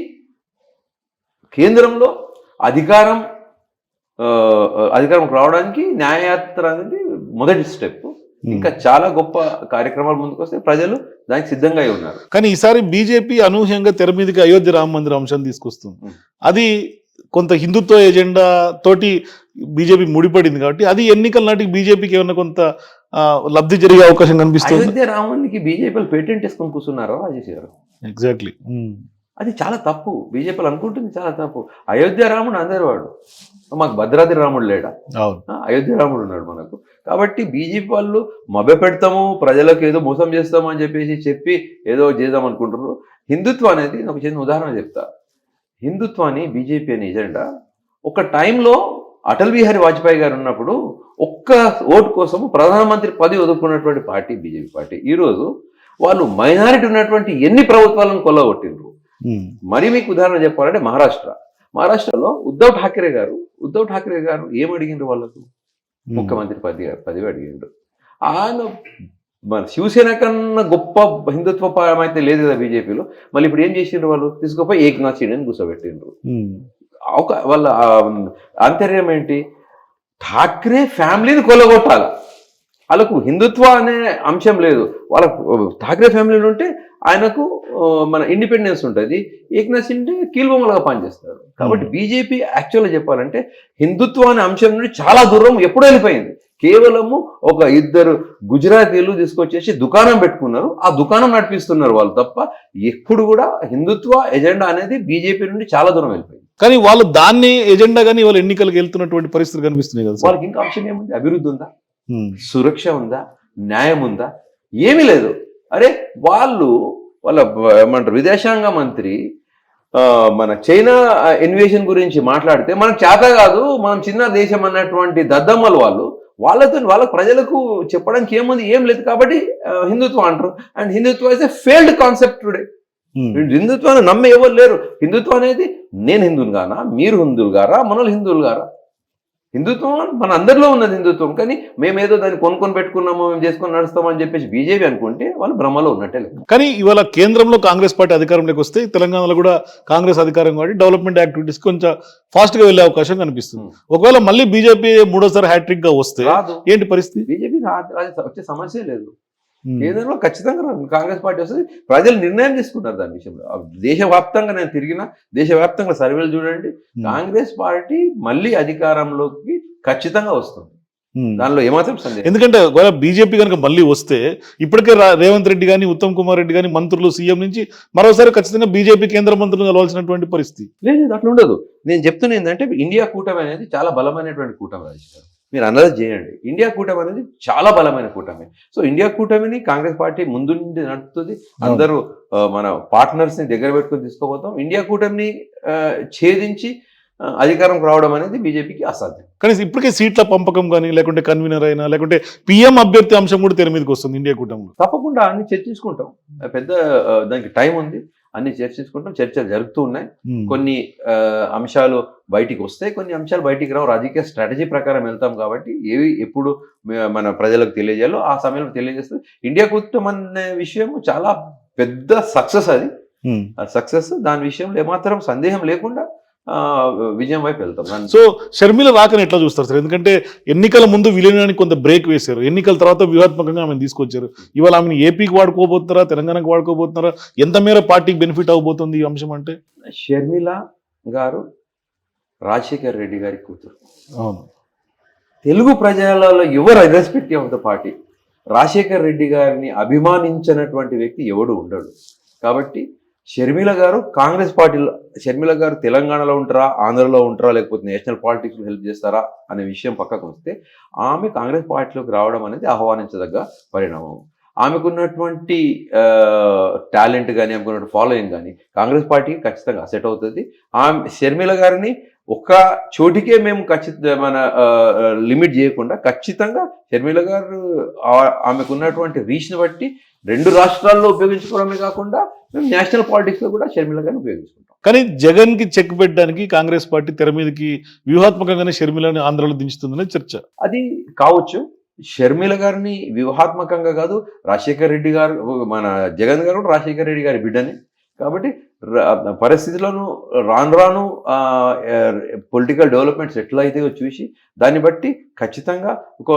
కేంద్రంలో అధికారం అధికారం రావడానికి న్యాయయాత్ర అనేది మొదటి స్టెప్. ఇంకా చాలా గొప్ప కార్యక్రమాలు ముందుకు వస్తే ప్రజలు దానికి సిద్ధంగా ఉన్నారు. కానీ ఈసారి బీజేపీ అనూహ్యంగా తెర మీదకి అయోధ్య రామ మందిర అంశాన్ని తీసుకొస్తుంది. ఉమ్. అది కొంత హిందుత్వ ఎజెండా తోటి బీజేపీ ముడిపడింది కాబట్టి అది ఎన్నికల నాటికి బీజేపీకి ఏమన్నా కొంత లబ్ధి జరిగే అవకాశం కనిపిస్తుంది? అయోధ్య రామానికి బీజేపీలు పేటెంట్ వేసుకొని కూర్చున్నారా రాజేష్ గారు? ఎగ్జాక్ట్లీ అది చాలా తప్పు. బీజేపీలు అనుకుంటుంది చాలా తప్పు. అయోధ్య రాముడు అందరు వాడు మాకు భద్రాద్రి రాముడు లేడా? అయోధ్య రాముడు ఉన్నాడు మనకు. కాబట్టి బీజేపీ వాళ్ళు మభ్య పెడతాము ప్రజలకు ఏదో మోసం చేస్తాము అని చెప్పేసి చెప్పి ఏదో చేద్దాం అనుకుంటున్నారు. హిందుత్వం అనేది నేను ఒక చిన్న ఉదాహరణ చెప్తా. హిందుత్వాన్ని బీజేపీ అనే ఎజెండా ఒక టైంలో అటల్ బిహారీ వాజ్పేయి గారు ఉన్నప్పుడు ఒక్క ఓటు కోసం ప్రధానమంత్రి పదవి వదులుకున్నటువంటి పార్టీ బీజేపీ పార్టీ. ఈరోజు వాళ్ళు మైనారిటీ ఉన్నటువంటి ఎన్ని ప్రభుత్వాలను కొల్లగొట్టిండ్రు. మరి మీకు ఉదాహరణ చెప్పాలంటే మహారాష్ట్ర. మహారాష్ట్రలో ఉద్ధవ్ ఠాక్రే గారు ఉద్ధవ్ ఠాక్రే గారు ఏం అడిగిండ్రు వాళ్ళకు? ఉమ్. ముఖ్యమంత్రి పదవి పదవి అడిగిండు ఆయన మన శివసేన కన్నా గొప్ప హిందుత్వ పారం అయితే లేదు కదా బీజేపీలో. మళ్ళీ ఇప్పుడు ఏం చేసిండ్రు వాళ్ళు? తీసుకుపోయి ఏక్నాథ్ షిండేని కూర్చోబెట్టిండ్రు. ఒక వాళ్ళ ఆంతర్యం ఏంటి? ఠాక్రే ఫ్యామిలీని కొల్లగొట్టాల. వాళ్ళకు హిందుత్వ అనే అంశం లేదు. వాళ్ళకు ఠాక్రే ఫ్యామిలీలో ఉంటే ఆయనకు మన ఇండిపెండెన్స్ ఉంటుంది. ఏక్నాథ్ షిండే కీల్బొమ్మలుగా పనిచేస్తాడు. కాబట్టి బీజేపీ యాక్చువల్గా చెప్పాలంటే హిందుత్వ అనే అంశం నుండి చాలా దూరం ఎప్పుడూ వెళ్ళిపోయింది. కేవలము ఒక ఇద్దరు గుజరాతీలు తీసుకొచ్చేసి దుకాణం పెట్టుకున్నారు. ఆ దుకాణం నడిపిస్తున్నారు వాళ్ళు తప్ప ఎప్పుడు కూడా హిందుత్వ ఎజెండా అనేది బీజేపీ నుండి చాలా దూరం వెళ్ళిపోయింది. కానీ వాళ్ళు దాన్ని ఎజెండా కానీ వాళ్ళు ఎన్నికలకు వెళ్తున్నటువంటి పరిస్థితులు కనిపిస్తున్నాయి కదా సార్? వాళ్ళకి ఇంకా అంశం ఏముంది? అభివృద్ధి ఉందా. సురక్ష ఉందా? న్యాయం ఉందా? ఏమీ లేదు. అరే వాళ్ళు వాళ్ళ ఏమంటారు విదేశాంగ మంత్రి మన చైనా ఇన్వేషన్ గురించి మాట్లాడితే మనకు చేత కాదు మనం చిన్న దేశం అన్నటువంటి దద్దమ్మలు వాళ్ళు వాళ్ళతో వాళ్ళ ప్రజలకు చెప్పడానికి ఏముంది ఏం లేదు కాబట్టి హిందుత్వం అంటారు. And Hindutva is a failed concept today. హిందుత్వాన్ని నమ్మే ఎవరు లేరు. హిందుత్వం అనేది నేను హిందువులు గానా మీరు హిందువులు గారా మనలు హిందువులు గారా హిందుత్వం మన అందరిలో ఉన్నది హిందుత్వం. కానీ మేమేదో దాన్ని కొనుక్కొని పెట్టుకున్నాము మేము చేసుకొని నడుస్తామని చెప్పేసి బీజేపీ అనుకుంటే వాళ్ళు భ్రమలో ఉన్నట్టే లెక్క. కానీ ఇవాళ కేంద్రంలో కాంగ్రెస్ పార్టీ అధికారంలోకి వస్తే తెలంగాణలో కూడా కాంగ్రెస్ అధికారం కాబట్టి డెవలప్మెంట్ యాక్టివిటీస్ కొంచెం ఫాస్ట్గా వెళ్ళే అవకాశం కనిపిస్తుంది. ఒకవేళ మళ్ళీ బీజేపీ మూడోసారి హ్యాట్రిక్గా వస్తే ఏంటి పరిస్థితి? బీజేపీ వచ్చే సమస్య లేదు. కేంద్రంలో ఖచ్చితంగా రాదు. కాంగ్రెస్ పార్టీ వస్తుంది. ప్రజలు నిర్ణయం తీసుకుంటారు దాని విషయంలో. దేశవ్యాప్తంగా నేను తిరిగిన దేశవ్యాప్తంగా సర్వేలు చూడండి ఉమ్. కాంగ్రెస్ పార్టీ మళ్ళీ అధికారంలోకి ఖచ్చితంగా వస్తుంది. ఉమ్. దానిలో ఏమాత్రం సందేహం ఎందుకంటే ఒకవేళ బీజేపీ కనుక మళ్ళీ వస్తే ఇప్పటికే రేవంత్ రెడ్డి కానీ ఉత్తమ్ కుమార్ రెడ్డి కానీ మంత్రులు సీఎం నుంచి మరోసారి ఖచ్చితంగా బీజేపీ కేంద్ర మంత్రులు కలవాల్సినటువంటి పరిస్థితి. లేదు అట్లా ఉండదు నేను చెప్తున్నా ఏంటంటే ఇండియా కూటమి అనేది చాలా బలమైనటువంటి కూటమి గారు మీరు అనలైజ్ చేయండి. ఇండియా కూటమి అనేది చాలా బలమైన కూటమి. సో ఇండియా కూటమిని కాంగ్రెస్ పార్టీ ముందు నుండి నడుపుతుంది. అందరూ మన పార్ట్నర్స్ని దగ్గర పెట్టుకొని తీసుకోపోతాం. ఇండియా కూటమిని ఛేదించి ఆ, అధికారంకి రావడం అనేది బీజేపీకి అసాధ్యం. కానీ ఇప్పటికే సీట్ల పంపకం కానీ లేకుంటే కన్వీనర్ అయినా లేకుంటే పిఎం అభ్యర్థి అంశం కూడా తెర మీదకి వస్తుంది ఇండియా కూటమిలో. తప్పకుండా అన్ని చర్చించుకుంటాం. పెద్ద దానికి టైం ఉంది. అన్ని చర్చించుకుంటాం. చర్చలు జరుగుతూ ఉన్నాయి. కొన్ని అంశాలు బయటికి వస్తాయి. కొన్ని అంశాలు బయటికి రావు. రాజకీయ స్ట్రాటజీ ప్రకారం వెళ్తాం కాబట్టి ఏవి ఎప్పుడు మన ప్రజలకు తెలియజేయాలో ఆ సమయంలో తెలియజేస్తుంది. ఇండియా కూటమి అనే విషయం చాలా పెద్ద సక్సెస్ అది. సక్సెస్ దాని విషయంలో ఏమాత్రం సందేహం లేకుండా విజయం వైపు వెళ్తాం. సో షర్మిల రాకని ఎట్లా చూస్తారు సార్? ఎందుకంటే ఎన్నికల ముందు విలీనానికి కొంత బ్రేక్ వేశారు. ఎన్నికల తర్వాత వ్యూహాత్మకంగా ఆమెను తీసుకొచ్చారు. ఇవాళ ఆమెను ఏపీకి వాడుకోబోతున్నారా? తెలంగాణకు వాడుకోబోతున్నారా? ఎంత మేర పార్టీకి బెనిఫిట్ అవబోతుంది ఈ అంశం అంటే? షర్మిల గారు రాజశేఖర్ రెడ్డి గారి కూతురు. అవును. తెలుగు ప్రజలలో ఎవరు respective of the party. Rajasekhar Reddy గారిని అభిమానించినటువంటి వ్యక్తి ఎవడు ఉండడు. కాబట్టి షర్మిల గారు కాంగ్రెస్ పార్టీలో షర్మిల గారు తెలంగాణలో ఉంటారా ఆంధ్రలో ఉంటారా లేకపోతే నేషనల్ పాలిటిక్స్లో హెల్ప్ చేస్తారా అనే విషయం పక్కకు వస్తే ఆమె కాంగ్రెస్ పార్టీలోకి రావడం అనేది ఆహ్వానించదగ్గ పరిణామం. ఆమెకున్నటువంటి టాలెంట్ కానీ ఆమెకున్నటువంటి ఫాలోయింగ్ కానీ కాంగ్రెస్ పార్టీకి ఖచ్చితంగా అసెట్ అవుతుంది. ఆమె షర్మిల గారిని ఒక చోటికే మేము ఖచ్చిత మన లిమిట్ చేయకుండా ఖచ్చితంగా షర్మిల గారు ఆమెకున్నటువంటి రీచ్ని బట్టి రెండు రాష్ట్రాల్లో ఉపయోగించుకోవడమే కాకుండా మేము నేషనల్ పాలిటిక్స్లో కూడా షర్మిల గారిని ఉపయోగించుకుంటాం. కానీ జగన్కి చెక్ పెట్టడానికి కాంగ్రెస్ పార్టీ తెర మీదకి వ్యూహాత్మకంగానే షర్మిలని ఆంధ్రలో దించుతుందనే చర్చ. అది కావచ్చు. షర్మిల గారిని వ్యూహాత్మకంగా కాదు రాజశేఖర్ రెడ్డి గారు మన జగన్ గారు కూడా రాజశేఖర్ రెడ్డి గారి బిడ్డని. కాబట్టి పరిస్థితులను రాను రాను పొలిటికల్ డెవలప్మెంట్స్ ఎట్లా అయితే చూసి దాన్ని బట్టి ఖచ్చితంగా ఒక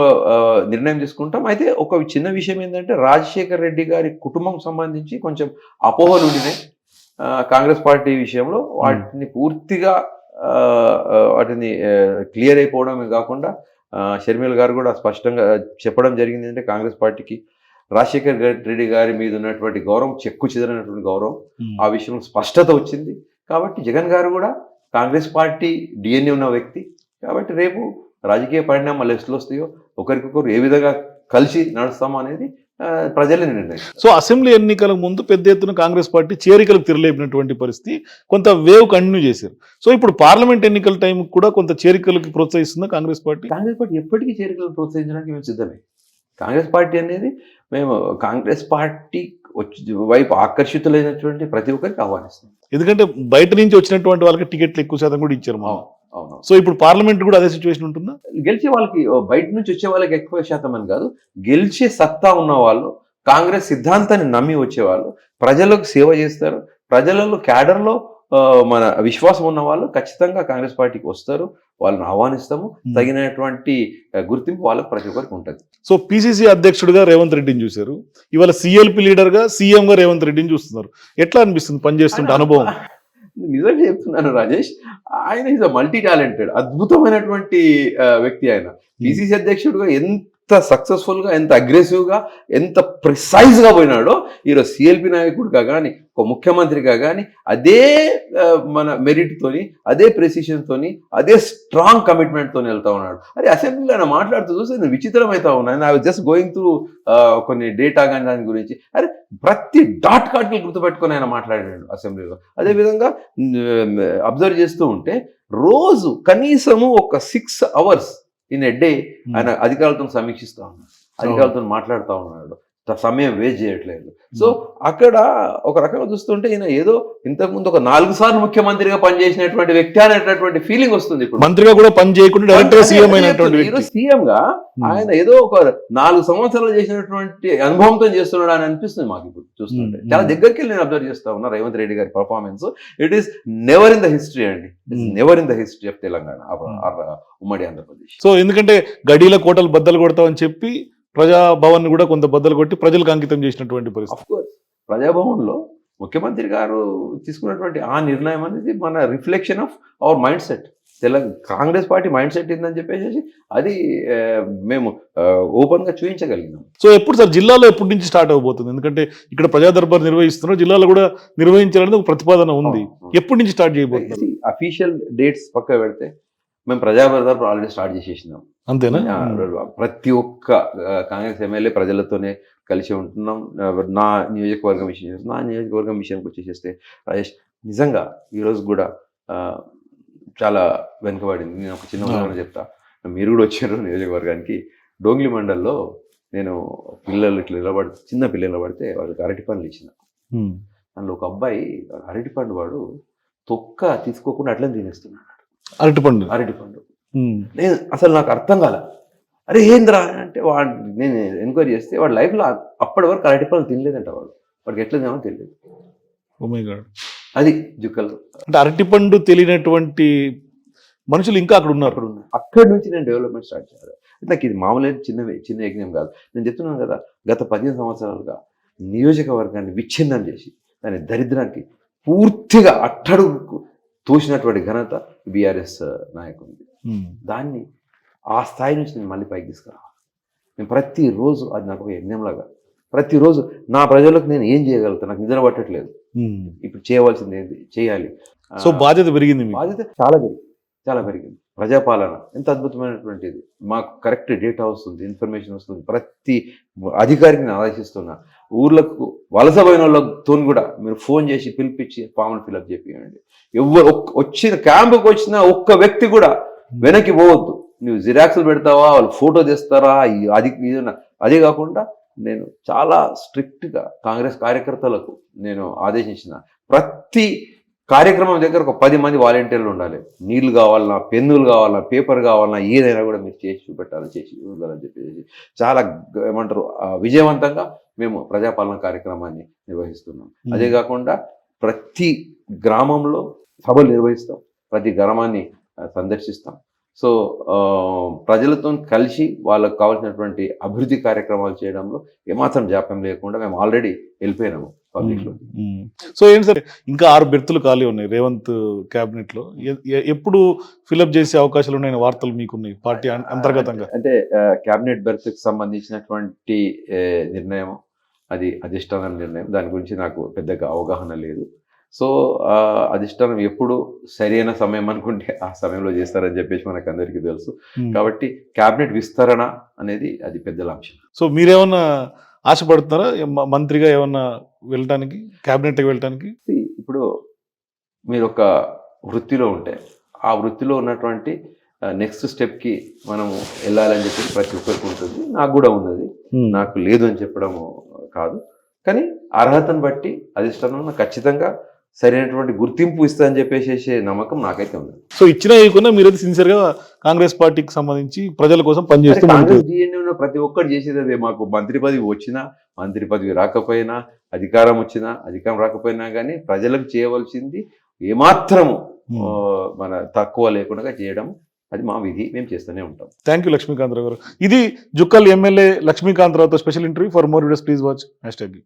నిర్ణయం తీసుకుంటాం. అయితే ఒక చిన్న విషయం ఏంటంటే రాజశేఖర్ రెడ్డి గారి కుటుంబం సంబంధించి కొంచెం అపోహలు ఉండినాయి. కాంగ్రెస్ పార్టీ విషయంలో వాటిని పూర్తిగా వాటిని క్లియర్ అయిపోవడమే కాకుండా షర్మిల గారు కూడా స్పష్టంగా చెప్పడం జరిగింది. అంటే కాంగ్రెస్ పార్టీకి రాజశేఖర్ రెడ్డి గారి మీద ఉన్నటువంటి గౌరవం చెక్కు చెదరినటువంటి గౌరవం ఆ విషయంలో స్పష్టత వచ్చింది. కాబట్టి జగన్ గారు కూడా కాంగ్రెస్ పార్టీ డిఎన్ఏ ఉన్న వ్యక్తి. కాబట్టి రేపు రాజకీయ పరిణామాలు ఎట్లు వస్తాయో ఒకరికొకరు ఏ విధంగా కలిసి నడుస్తామో అనేది ప్రజలే నిర్ణయం సో అసెంబ్లీ ఎన్నికల ముందు పెద్ద ఎత్తున కాంగ్రెస్ పార్టీ చేరికలకు తిరలేపినటువంటి పరిస్థితి కొంత వేవ్ కంటిన్యూ చేశారు. సో ఇప్పుడు పార్లమెంట్ ఎన్నికల టైం కూడా కొంత చేరికలకు ప్రోత్సహిస్తుందా కాంగ్రెస్ పార్టీ? కాంగ్రెస్ పార్టీ ఎప్పటికీ చేరికలను ప్రోత్సహించడానికి మేము సిద్ధమే. కాంగ్రెస్ పార్టీ అనేది మేము కాంగ్రెస్ పార్టీ వైపు ఆకర్షితులైనటువంటి ప్రతి ఒక్కరికి ఆహ్వానిస్తాం ఎందుకంటే బయట నుంచి వచ్చినటువంటి వాళ్ళకి టికెట్లు ఎక్కువ శాతం కూడా ఇచ్చారు మా అవును సో ఇప్పుడు పార్లమెంట్ కూడా అదే సిచ్యువేషన్ ఉంటుందా? గెలిచే వాళ్ళకి బయట నుంచి వచ్చే వాళ్ళకి ఎక్కువ శాతం అని కాదు గెలిచే సత్తా ఉన్న వాళ్ళు కాంగ్రెస్ సిద్ధాంతాన్ని నమ్మి వచ్చేవాళ్ళు ప్రజలకు సేవ చేస్తారు ప్రజలలో క్యాడర్లో మన విశ్వాసం ఉన్న వాళ్ళు ఖచ్చితంగా కాంగ్రెస్ పార్టీకి వస్తారు వాళ్ళని ఆహ్వానిస్తాము. తగినటువంటి గుర్తింపు వాళ్ళకి ప్రతి ఒక్కరికి ఉంటుంది. సో పిసిసి అధ్యక్షుడిగా రేవంత్ రెడ్డిని చూశారు. ఇవాళ సిఎల్పి లీడర్గా సీఎం గా రేవంత్ రెడ్డిని చూస్తున్నారు. ఎట్లా అనిపిస్తుంది పనిచేస్తుంటే అనుభవం? నిజంగా చెప్తున్నాను రాజేష్ ఆయన ఇస్ మల్టీ టాలెంటెడ్ అద్భుతమైనటువంటి వ్యక్తి ఆయన. పిసిసి అధ్యక్షుడుగా ఎంత సక్సెస్ఫుల్గా ఎంత అగ్రెసివ్గా ఎంత ప్రిసైజ్గా పోయినాడో ఈరోజు సిఎల్పి నాయకుడిగా కానీ ఒక ముఖ్యమంత్రిగా కానీ అదే మన మెరిట్ తోని అదే ప్రెసిషన్ తోని అదే స్ట్రాంగ్ కమిట్మెంట్ తోని వెళ్తా ఉన్నాడు. అరే అసెంబ్లీలో ఆయన మాట్లాడుతూ చూస్తే నేను విచిత్రమవుతా ఉన్నాను ఐ జస్ట్ గోయింగ్ త్రూ కొన్ని డేటా కానీ దాని గురించి. అరే ప్రతి డాట్ కాట్ని గుర్తుపెట్టుకొని ఆయన మాట్లాడాడు అసెంబ్లీలో. అదేవిధంగా అబ్జర్వ్ చేస్తూ ఉంటే రోజు కనీసము ఒక six hours in a day ఆయన అధికారులతో సమీక్షిస్తూ ఉన్నాడు. అధికారులతో మాట్లాడుతూ ఉన్నాడు. సమయం వేస్ట్ చేయట్లేదు. సో అక్కడ ఒక రకంగా చూస్తుంటే ఈయన ఏదో ఇంతకుముందు ఒక నాలుగు సార్లు ముఖ్యమంత్రిగా పనిచేసినటువంటి వ్యక్తి అనేటటువంటి ఫీలింగ్ వస్తుంది ఇప్పుడు. మంత్రిగా కూడా పని చేయకుండా సీఎం అయినటువంటి సీఎం గా. ఆయన ఏదో ఒక నాలుగు సంవత్సరాలు చేసినటువంటి అనుభవంతో చేస్తున్నాడు అని అనిపిస్తుంది మాకు ఇప్పుడు చూస్తుంటే. చాలా దగ్గరికి వెళ్ళి నేను అబ్జర్వ్ చేస్తా ఉన్నా రేవంత్ రెడ్డి గారి performance it is never in the history అండి. Never in the history of Telangana ఉమ్మడి ఆంధ్రప్రదేశ్. సో ఎందుకంటే గడీల కోటలు బద్దలు కొడతామని చెప్పి ప్రజాభవన్ కూడా కొంత బద్దలు కొట్టి ప్రజలకు అంకితం చేసినటువంటి పరిస్థితి. ప్రజాభవన్లో ముఖ్యమంత్రి గారు తీసుకున్నటువంటి ఆ నిర్ణయం అనేది మన reflection of our mind set Telangana Congress party mind set ఏందని చెప్పేసి అది మేము ఓపెన్గా చూపించగలిగినాం. సో ఎప్పుడు సార్ జిల్లాలో ఎప్పటి నుంచి స్టార్ట్ అవబోతుంది? ఎందుకంటే ఇక్కడ ప్రజా దర్బార్ నిర్వహిస్తున్నారు జిల్లాలో కూడా నిర్వహించాలనేది ఒక ప్రతిపాదన ఉంది. ఎప్పటి నుంచి స్టార్ట్ చేయబోతున్నారు? అఫీషియల్ డేట్స్ పక్క పెడితే మేము ప్రజాబజార్ ఆల్రెడీ స్టార్ట్ చేసేసినాం. అంతేనా? ప్రతి ఒక్క కాంగ్రెస్ ఎమ్మెల్యే ప్రజలతోనే కలిసి ఉంటున్నాం. నా నియోజకవర్గం విషయం నా నియోజకవర్గం విషయానికి వచ్చేసేస్తే రాజేష్ నిజంగా ఈరోజు కూడా చాలా వెనుకబడింది. నేను ఒక చిన్న ఉదాహరణ చెప్తా. మీరు కూడా వచ్చారు నియోజకవర్గానికి. డోంగ్లి మండల్లో నేను పిల్లలు ఇట్లా నిలబడి చిన్న పిల్లలు నిలబడితే వాళ్ళకి అరటి పండ్లు ఇచ్చిన. అందులో ఒక అబ్బాయి అరటి పండు వాడు తొక్క తీసుకోకుండా అట్లనే తినేస్తున్నాడు. అరటిపండు అరటి పండు. ఉమ్. నేను అసలు నాకు అర్థం కాల. అరే ఏంద్రా? అంటే వాడు నేను ఎంక్వైరీ చేస్తే వాడు లైఫ్లో అప్పటి వరకు అరటి పనులు తినలేదంట వాడు. వాడికి ఎట్లా తినామో తెలియదు. Oh. అది జుక్కలు. అంటే అరటిపండు తెలియనటువంటి మనుషులు ఇంకా అక్కడ ఉన్నారు. అక్కడ ఉన్నాయి అక్కడి నుంచి నేను డెవలప్మెంట్ స్టార్ట్ చేయాలి. నాకు ఇది మామూలు చిన్న చిన్న యజ్ఞం కాదు. నేను చెప్తున్నాను కదా గత పదిహేను సంవత్సరాలుగా నియోజకవర్గాన్ని విచ్ఛిన్నం చేసి దాని దరిద్రానికి పూర్తిగా అట్టడుగుకు తోసినటువంటి ఘనత బీఆర్ఎస్ నాయకుడిది ఉమ్. దాన్ని ఆ స్థాయి నుంచి నేను మళ్ళీ పైకి తీసుకురావాలి. నేను ప్రతిరోజు అది నాకు ఒక యజ్ఞంలాగా ప్రతిరోజు నా ప్రజలకు నేను ఏం చేయగలుగుతాను? నాకు నిద్ర పట్టట్లేదు. ఇప్పుడు చేయవలసింది ఏంటి? చేయాలి. సో బాధ్యత పెరిగింది బాధ్యత చాలా పెరిగింది. చాలా పెరిగింది. ప్రజాపాలన ఎంత అద్భుతమైనటువంటిది మాకు కరెక్ట్ డేటా వస్తుంది ఇన్ఫర్మేషన్ వస్తుంది. ప్రతి అధికారికి నేను ఆదేశిస్తున్నా. ఊర్లకు వలస పోయిన వాళ్ళతో కూడా మీరు ఫోన్ చేసి పిలిపించి ఫామ్లు ఫిల్అప్ చేపియండి. ఎవరు వచ్చిన క్యాంపుకి వచ్చిన ఒక్క వ్యక్తి కూడా వెనక్కి పోవద్దు. నువ్వు జిరాక్స్లు పెడతావా? వాళ్ళు ఫోటో తీస్తారా? అది అదే కాకుండా నేను చాలా స్ట్రిక్ట్గా కాంగ్రెస్ కార్యకర్తలకు నేను ఆదేశించిన ప్రతి కార్యక్రమం దగ్గర ఒక పది మంది వాలంటీర్లు ఉండాలి. నీళ్ళు కావాలన్నా పెన్నులు కావాలన్నా పేపర్ కావాలన్నా ఏదైనా కూడా మీరు చేసి చూపెట్టాలి చేసి ఇవ్వాలని చెప్పేసి చాలా ఏమంటారు విజయవంతంగా మేము ప్రజాపాలన కార్యక్రమాన్ని నిర్వహిస్తున్నాం. అదే కాకుండా ప్రతి గ్రామంలో సభలు నిర్వహిస్తాం. ప్రతి గ్రామాన్ని సందర్శిస్తాం. సో ప్రజలతో కలిసి వాళ్ళకు కావాల్సినటువంటి అభివృద్ధి కార్యక్రమాలు చేయడంలో ఏమాత్రం జాప్యం లేకుండా మేము ఆల్రెడీ వెళ్ళిపోయినాము పబ్లిక్లో. సో ఏంటి సార్? ఇంకా ఆరు బెర్తులు ఖాళీ ఉన్నాయి రేవంత్ కేబినెట్లో ఎ- ఎ- ఎప్పుడు ఫిలప్ చేసే అవకాశాలు ఉన్నాయని వార్తలు మీకున్నాయి పార్టీ అంతర్గతంగా? అంటే క్యాబినెట్ బెర్త్కి సంబంధించినటువంటి ఏ, నిర్ణయం అది అధిష్టానం నిర్ణయం. దాని గురించి నాకు పెద్దగా అవగాహన లేదు. సో అధిష్టానం ఎప్పుడు సరైన సమయం అనుకుంటే ఆ సమయంలో చేస్తారని చెప్పేసి మనకు అందరికీ తెలుసు. కాబట్టి క్యాబినెట్ విస్తరణ అనేది అది పెద్దల అంశం సో మీరేమన్నా ఆశపడుతున్నారా? మంత్రిగా ఏమన్నా వెళ్ళటానికి క్యాబినెట్కి వెళ్ళటానికి? ఇప్పుడు మీరు ఒక వృత్తిలో ఉంటే ఆ వృత్తిలో ఉన్నటువంటి నెక్స్ట్ స్టెప్కి మనము వెళ్ళాలని చెప్పి ప్రతి ఒక్కరికి ఉంటుంది. నాకు కూడా ఉన్నది. నాకు లేదు అని చెప్పడం కాదు. కానీ అర్హతను బట్టి అధిష్టానం ఖచ్చితంగా సరైనటువంటి గుర్తింపు ఇస్తుందని చెప్పేసి నమ్మకం నాకైతే ఉంది. సో ఇచ్చినా ఇవ్వకుండా మీరైతే సిన్సియర్గా కాంగ్రెస్ పార్టీకి సంబంధించి ప్రజల కోసం పనిచేస్తూ ముందుకు కాంగ్రెస్ DNA లో ప్రతి ఒక్కటి చేసేది అదే. మాకు మంత్రి పదవి వచ్చినా మంత్రి పదవి రాకపోయినా అధికారం వచ్చినా అధికారం రాకపోయినా కానీ ప్రజలకు చేయవలసింది ఏమాత్రము ఆ, మన తక్కువ లేకుండా చేయడం అది మా విధి. మేము చేస్తూనే ఉంటాం. Thank you Lakshmikantharao garu. ఇది Jukkal MLA లక్ష్మీకాంతరావుతో special interview for more videos please watch hashtag